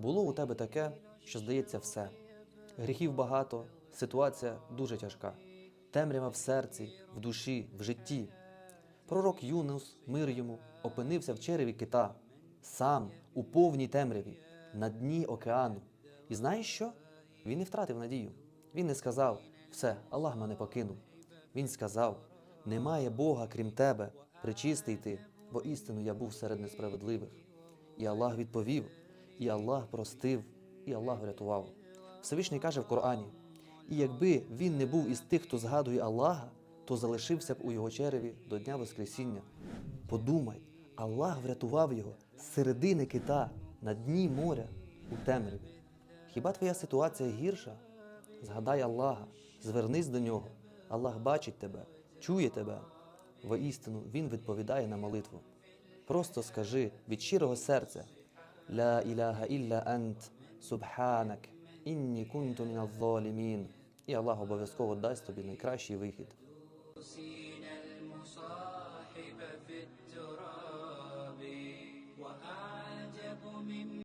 Було у тебе таке, що здається все. Гріхів багато, ситуація дуже тяжка. Темрява в серці, в душі, в житті. Пророк Юнус, мир йому, опинився в череві кита, сам у повній темряві, на дні океану. І знаєш що? Він не втратив надію. Він не сказав: все, Аллах мене покинув. Він сказав: Немає Бога, крім тебе, причистий ти, бо істину я був серед несправедливих. І Аллах відповів, і Аллах простив, і Аллах врятував. Всевишній каже в Корані: і якби він не був із тих, хто згадує Аллаха, то залишився б у його череві до Дня Воскресіння. Подумай, Аллах врятував його з середини кита, на дні моря, у темряві. Хіба твоя ситуація гірша? Згадай Аллаха, звернись до нього. Аллах бачить тебе, чує тебе. Воістину Він відповідає на молитву. Просто скажи від щирого серця: لا إله إلا أنت سبحانك إني كنت من الظالمين. يا الله بفسكوه الدايس تبين كراشي ويهد المصاحب في وأعجب من